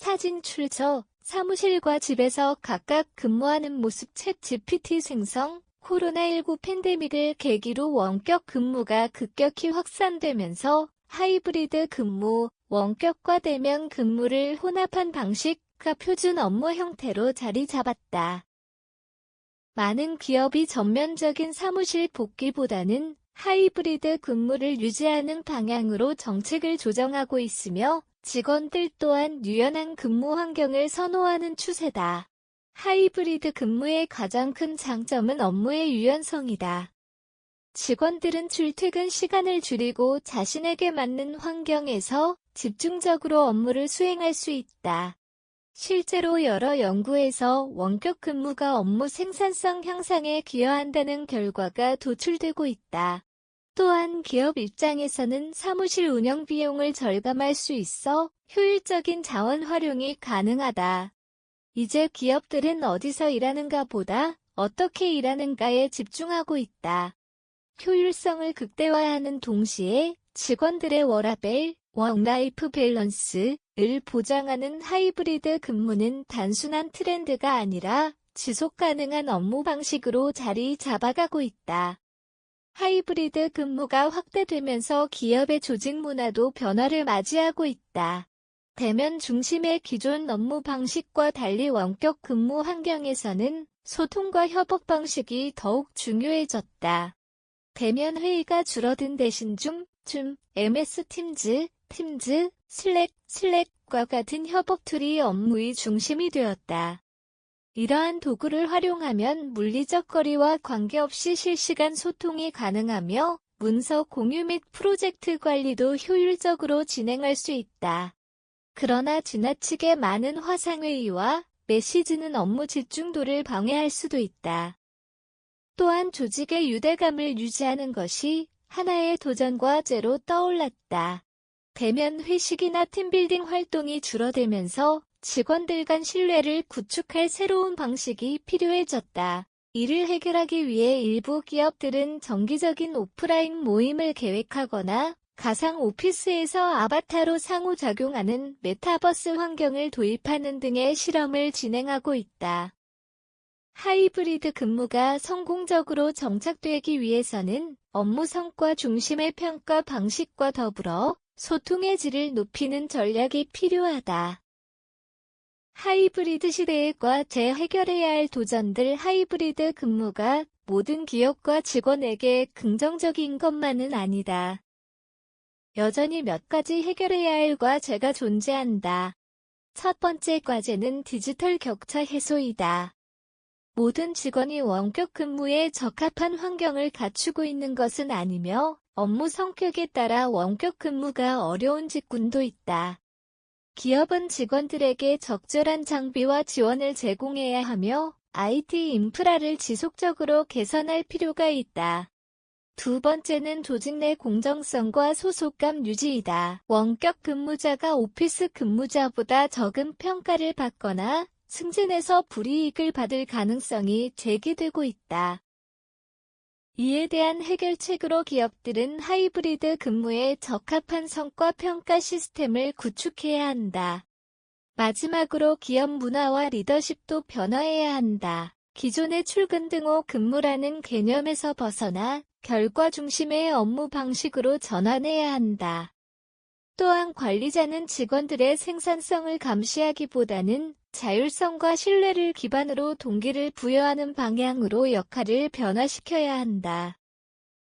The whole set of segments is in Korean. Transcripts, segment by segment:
사진 출처, 사무실과 집에서 각각 근무하는 모습 챗 GPT 생성, 코로나19 팬데믹을 계기로 원격 근무가 급격히 확산되면서 하이브리드 근무, 원격과 대면 근무를 혼합한 방식과 표준 업무 형태로 자리 잡았다. 많은 기업이 전면적인 사무실 복귀보다는 하이브리드 근무를 유지하는 방향으로 정책을 조정하고 있으며 직원들 또한 유연한 근무 환경을 선호하는 추세다. 하이브리드 근무의 가장 큰 장점은 업무의 유연성이다. 직원들은 출퇴근 시간을 줄이고 자신에게 맞는 환경에서 집중적으로 업무를 수행할 수 있다. 실제로 여러 연구에서 원격 근무가 업무 생산성 향상에 기여한다는 결과가 도출되고 있다. 또한 기업 입장에서는 사무실 운영 비용을 절감할 수 있어 효율적인 자원 활용이 가능하다. 이제 기업들은 어디서 일하는가 보다 어떻게 일하는가에 집중하고 있다. 효율성을 극대화하는 동시에 직원들의 워라벨, 워크라이프 밸런스를 보장하는 하이브리드 근무는 단순한 트렌드가 아니라 지속 가능한 업무 방식으로 자리 잡아가고 있다. 하이브리드 근무가 확대되면서 기업의 조직 문화도 변화를 맞이하고 있다. 대면 중심의 기존 업무 방식과 달리 원격 근무 환경에서는 소통과 협업 방식이 더욱 중요해졌다. 대면 회의가 줄어든 대신 줌, 줌, MS 팀즈, 팀즈, 슬랙, 슬랙과 같은 협업 툴이 업무의 중심이 되었다. 이러한 도구를 활용하면 물리적 거리와 관계없이 실시간 소통이 가능하며 문서 공유 및 프로젝트 관리도 효율적으로 진행할 수 있다. 그러나 지나치게 많은 화상회의와 메시지는 업무 집중도를 방해할 수도 있다. 또한 조직의 유대감을 유지하는 것이 하나의 도전과제로 떠올랐다. 대면 회식이나 팀빌딩 활동이 줄어들면서 직원들 간 신뢰를 구축할 새로운 방식이 필요해졌다. 이를 해결하기 위해 일부 기업들은 정기적인 오프라인 모임을 계획하거나 가상 오피스에서 아바타로 상호작용하는 메타버스 환경을 도입하는 등의 실험을 진행하고 있다. 하이브리드 근무가 성공적으로 정착되기 위해서는 업무 성과 중심의 평가 방식과 더불어 소통의 질을 높이는 전략이 필요하다. 하이브리드 시대과 재해결해야 할 도전들 하이브리드 근무가 모든 기업과 직원에게 긍정적인 것만은 아니다. 여전히 몇 가지 해결해야 할 과제가 존재한다. 첫 번째 과제는 디지털 격차 해소이다. 모든 직원이 원격 근무에 적합한 환경을 갖추고 있는 것은 아니며 업무 성격에 따라 원격 근무가 어려운 직군도 있다. 기업은 직원들에게 적절한 장비와 지원을 제공해야 하며 IT 인프라를 지속적으로 개선할 필요가 있다. 두 번째는 조직 내 공정성과 소속감 유지이다. 원격 근무자가 오피스 근무자보다 적은 평가를 받거나 승진해서 불이익을 받을 가능성이 제기되고 있다. 이에 대한 해결책으로 기업들은 하이브리드 근무에 적합한 성과 평가 시스템을 구축해야 한다. 마지막으로 기업 문화와 리더십도 변화해야 한다. 기존의 출근 등호 근무라는 개념에서 벗어나 결과 중심의 업무 방식으로 전환해야 한다. 또한 관리자는 직원들의 생산성을 감시하기보다는 자율성과 신뢰를 기반으로 동기를 부여하는 방향으로 역할을 변화시켜야 한다.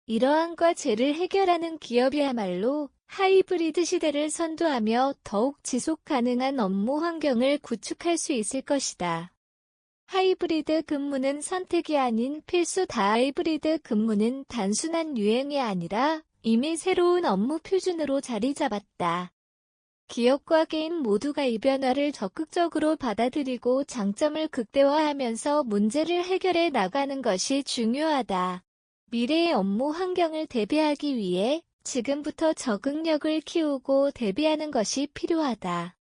이러한 과제를 해결하는 기업이야말로 하이브리드 시대를 선도하며 더욱 지속 가능한 업무 환경을 구축할 수 있을 것이다. 하이브리드 근무는 선택이 아닌 필수 다. 하이브리드 근무는 단순한 유행이 아니라 이미 새로운 업무 표준으로 자리 잡았다. 기업과 개인 모두가 이 변화를 적극적으로 받아들이고 장점을 극대화하면서 문제를 해결해 나가는 것이 중요하다. 미래의 업무 환경을 대비하기 위해 지금부터 적응력을 키우고 대비하는 것이 필요하다.